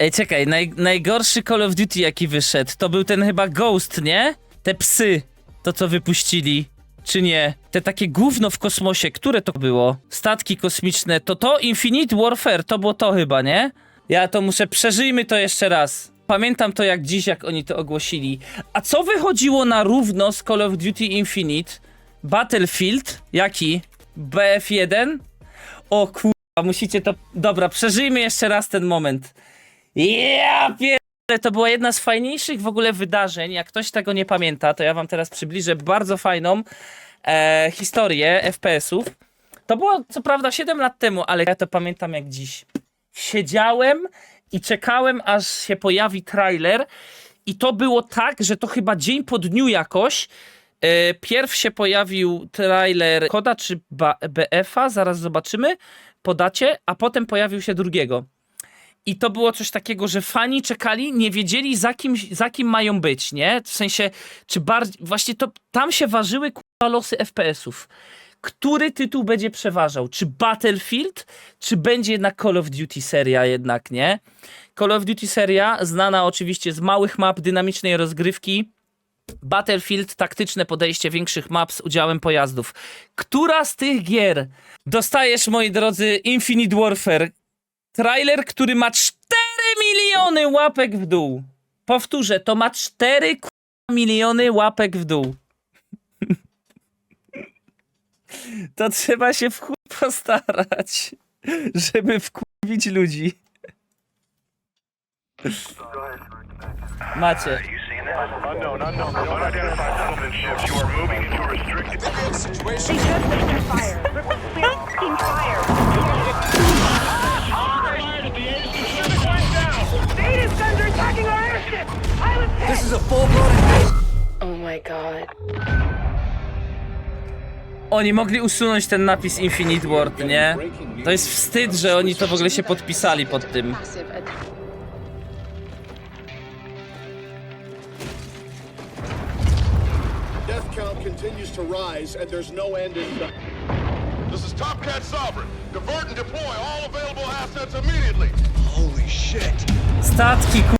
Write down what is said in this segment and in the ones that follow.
Ej, czekaj, naj, najgorszy Call of Duty jaki wyszedł, to był ten chyba Ghost, nie? Te psy, to co wypuścili. Czy nie? Te takie gówno w kosmosie, które to było? Statki kosmiczne, to to Infinite Warfare, to było to chyba, nie? Ja to muszę, przeżyjmy to jeszcze raz. Pamiętam to jak dziś, jak oni to ogłosili. A co wychodziło na równo z Call of Duty Infinite? Battlefield? Jaki? BF1? O kurwa, musicie to... Dobra, przeżyjmy jeszcze raz ten moment. Ja pierdolę, to była jedna z fajniejszych w ogóle wydarzeń. Jak ktoś tego nie pamięta, to ja wam teraz przybliżę bardzo fajną e, historię FPS-ów. To było co prawda 7 lat temu, ale ja to pamiętam jak dziś. Siedziałem i czekałem, aż się pojawi trailer. I to było tak, że to chyba dzień po dniu jakoś. E, pierw się pojawił trailer Koda czy BF-a, zaraz zobaczymy, podacie, a potem pojawił się drugiego. I to było coś takiego, że fani czekali, nie wiedzieli za kim, za kim mają być, nie? W sensie, czy bardziej, właśnie to, tam się ważyły kurwa losy FPS-ów. Który tytuł będzie przeważał? Czy Battlefield, czy będzie jednak Call of Duty seria jednak, nie? Call of Duty seria, znana oczywiście z małych map, dynamicznej rozgrywki, Battlefield, taktyczne podejście większych map z udziałem pojazdów. Która z tych gier dostajesz, moi drodzy, Infinite Warfare? Trailer, który ma 4 miliony łapek w dół. Powtórzę, to ma 4 k***a miliony łapek w dół. To trzeba się w chuj postarać, żeby wkurwić ludzi. Macie. Opened fire. Fire. This is a full-blown invasion. Oh my god. Oni mogli usunąć ten napis Infinite Ward, nie? To jest wstyd, że oni to w ogóle się podpisali pod tym. Massive Death count continues to rise, and there's no end in sight. This is Top Cat Sovereign. Divert and deploy all available assets immediately. Holy shit. Statki ku...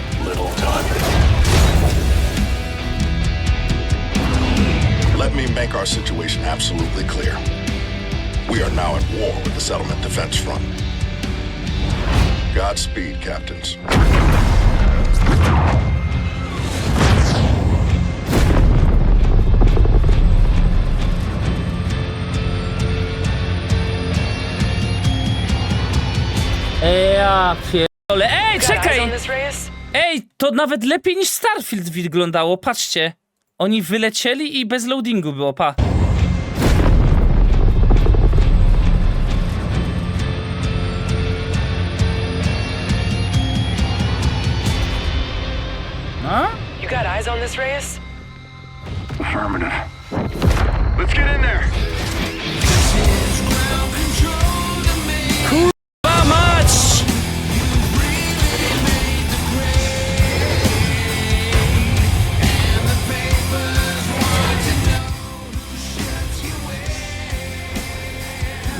little time. Let me make our situation absolutely clear. We are now at war with the Settlement Defense Front. Godspeed, captains. Ja pierdolę. Ej, Got eyes czekaj! Ej, to nawet lepiej niż Starfield wyglądało, patrzcie. Oni wylecieli i bez loadingu było, pa. No? You got eyes on this, Reyes? Affirmative. Let's get in there.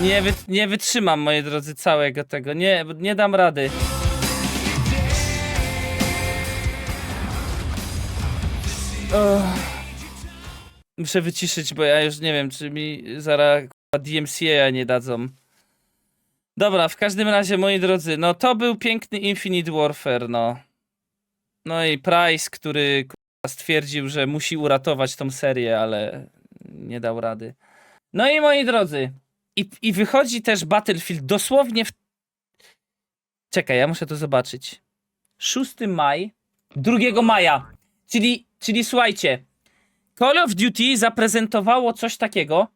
Nie, wy, nie wytrzymam, moi drodzy, całego tego. Nie, nie dam rady. Ugh. Muszę wyciszyć, bo ja już nie wiem, czy mi zaraz DMCA nie dadzą. Dobra, w każdym razie, moi drodzy, no to był piękny Infinite Warfare, no. No i Price, który stwierdził, że musi uratować tą serię, ale nie dał rady. No i moi drodzy, i, i wychodzi też Battlefield dosłownie w... Czekaj, ja muszę to zobaczyć. 6 maj, 2 maja, czyli, czyli słuchajcie, Call of Duty zaprezentowało coś takiego,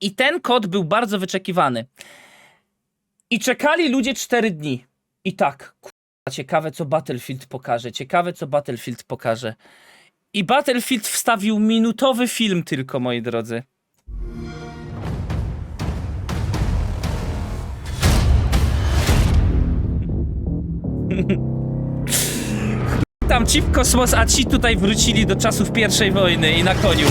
i ten kod był bardzo wyczekiwany. I czekali ludzie 4 dni. I tak, kurwa, ciekawe co Battlefield pokaże, ciekawe co Battlefield pokaże. I Battlefield wstawił minutowy film tylko, moi drodzy. Tam ci w kosmos, a ci tutaj wrócili do czasów pierwszej wojny i na koniu.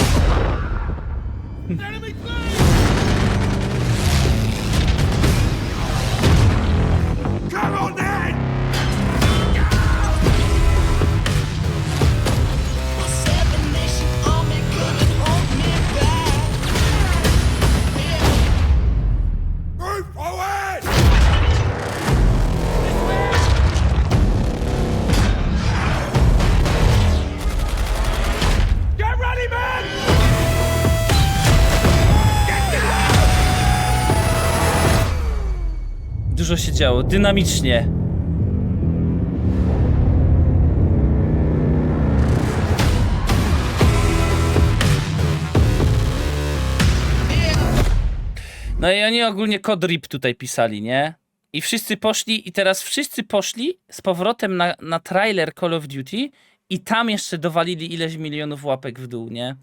Dużo się działo, dynamicznie. No i oni ogólnie kod RIP tutaj pisali, nie? I wszyscy poszli, i teraz wszyscy poszli z powrotem na, na trailer Call of Duty i tam jeszcze dowalili ileś milionów łapek w dół, nie?